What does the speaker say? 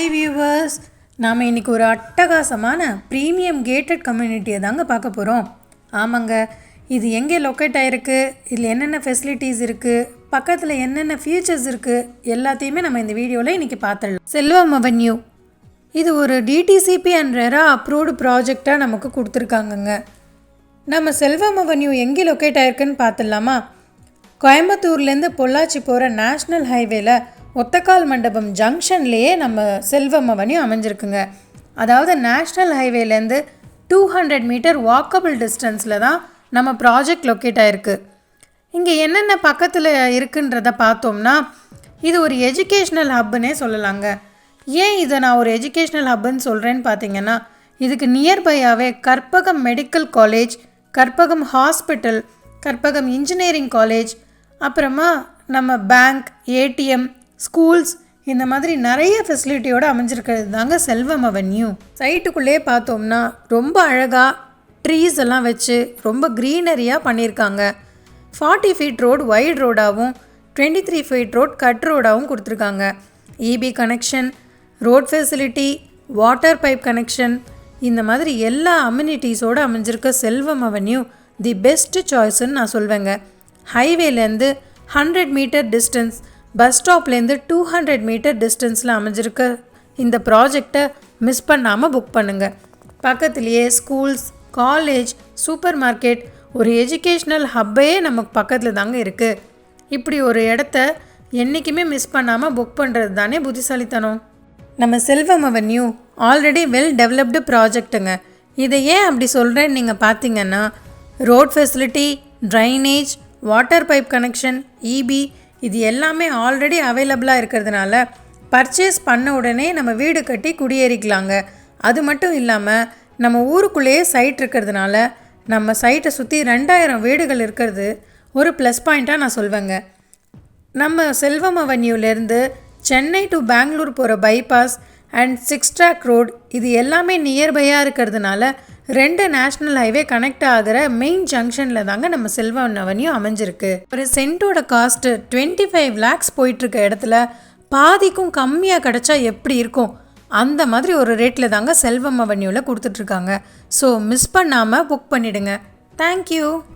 Hi viewers நாம் இன்றைக்கி ஒரு அட்டகாசமான ப்ரீமியம் கேட்டட் கம்யூனிட்டியை தாங்க பார்க்க போகிறோம் ஆமாங்க இது எங்கே லொக்கேட் ஆகிருக்கு இதில் என்னென்ன ஃபெசிலிட்டிஸ் இருக்குது பக்கத்தில் என்னென்ன ஃபீச்சர்ஸ் இருக்குது எல்லாத்தையுமே நம்ம இந்த வீடியோவில் இன்றைக்கி பார்த்துடலாம். செல்வம் அவென்யூ இது ஒரு டிடிசிபி அண்ட் ரெரா அப்ரூவ்டு ப்ராஜெக்டாக நமக்கு கொடுத்துருக்காங்கங்க. நம்ம செல்வம் அவென்யூ எங்கே லொக்கேட் ஆகிருக்குன்னு பார்த்துடலாமா? கோயம்புத்தூர்லேருந்து பொள்ளாச்சி போகிற நேஷ்னல் ஹைவேல ஒத்தக்கால் மண்டபம் ஜங்ஷன்லேயே நம்ம செல்வம் அமைஞ்சிருக்குங்க. அதாவது நேஷ்னல் ஹைவேலேருந்து டூ ஹண்ட்ரட் மீட்டர் வாக்கபிள் டிஸ்டன்ஸில் தான் நம்ம ப்ராஜெக்ட் லொக்கேட் ஆகிருக்கு இங்கே என்னென்ன பக்கத்தில் இருக்குன்றத பார்த்தோம்னா இது ஒரு எஜுகேஷ்னல் ஹப்புன்னே சொல்லலாங்க. ஏன் இதை நான் ஒரு எஜுகேஷ்னல் ஹப்புன்னு சொல்கிறேன்னு பார்த்தீங்கன்னா இதுக்கு நியர்பையாகவே Karpagam medical college Karpagam hospital Karpagam engineering college அப்புறமா நம்ம பேங்க் ஏடிஎம் ஸ்கூல்ஸ் இந்த மாதிரி நிறைய ஃபெசிலிட்டியோடு அமைஞ்சிருக்கிறது தாங்க செல்வம் அவென்யூ சைட்டுக்குள்ளேயே பார்த்தோம்னா ரொம்ப அழகாக ட்ரீஸ் எல்லாம் வச்சு ரொம்ப க்ரீனரியாக பண்ணியிருக்காங்க. Forty feet road wide ரோடாகவும் twenty three feet road cut ரோடாகவும் கொடுத்துருக்காங்க. EB connection road facility water pipe connection இந்த மாதிரி எல்லா அம்யூனிட்டிஸோடு அமைஞ்சிருக்க செல்வம் அவென்யூ தி பெஸ்ட் சாய்ஸ்ன்னு நான் சொல்வேங்க. ஹைவேலேருந்து ஹண்ட்ரட் மீட்டர் டிஸ்டன்ஸ் பஸ் ஸ்டாப்லேருந்து டூ ஹண்ட்ரட் மீட்டர் டிஸ்டன்ஸில் அமைஞ்சிருக்க. இந்த ப்ராஜெக்டை மிஸ் பண்ணாமல் புக் பண்ணுங்கள் பக்கத்துலேயே ஸ்கூல்ஸ் காலேஜ் சூப்பர் மார்க்கெட் ஒரு எஜுகேஷ்னல் ஹப்பே நமக்கு பக்கத்தில் தாங்க இருக்குது இப்படி ஒரு இடத்த என்றைக்குமே மிஸ் பண்ணாமல் புக் பண்ணுறது தானே புத்திசாலித்தனம். நம்ம Selvam avenue already well developed ப்ராஜெக்ட்டுங்க. இதை ஏன் அப்படி சொல்கிறேன்னு நீங்கள் பார்த்தீங்கன்னா road facility drainage water pipe connection EB இது எல்லாமே ஆல்ரெடி அவைலபிளாக இருக்கிறதுனால பர்ச்சேஸ் பண்ண உடனே நம்ம வீடு கட்டி குடியேறிக்கலாங்க. அது மட்டும் இல்லாமல் நம்ம ஊருக்குள்ளேயே சைட் இருக்கிறதுனால நம்ம சைட்டை சுற்றி ரெண்டாயிரம் வீடுகள் இருக்கிறது ஒரு ப்ளஸ் பாயிண்ட்டாக நான் சொல்வேங்க. நம்ம செல்வம் அவென்யூலேருந்து சென்னை டு பெங்களூர் போகிற bypass and six track road இது எல்லாமே நியர்பையாக இருக்கிறதுனால ரெண்டு நேஷ்னல் ஹைவே கனெக்ட் ஆகிற மெயின் ஜங்ஷனில் தாங்க நம்ம செல்வம் அவென்யூ அமைஞ்சிருக்கு. ஒரு சென்ட்டோட காஸ்ட்டு டுவெண்ட்டி ஃபைவ் லேக்ஸ் போயிட்டுருக்க இடத்துல பாதிக்கும் கம்மியாக கிடச்சா எப்படி இருக்கும்? அந்த மாதிரி ஒரு ரேட்டில் தாங்க செல்வம் அவன்யூவில் கொடுத்துட்ருக்காங்க ஸோ மிஸ் பண்ணாமல் புக் பண்ணிவிடுங்க தேங்க்யூ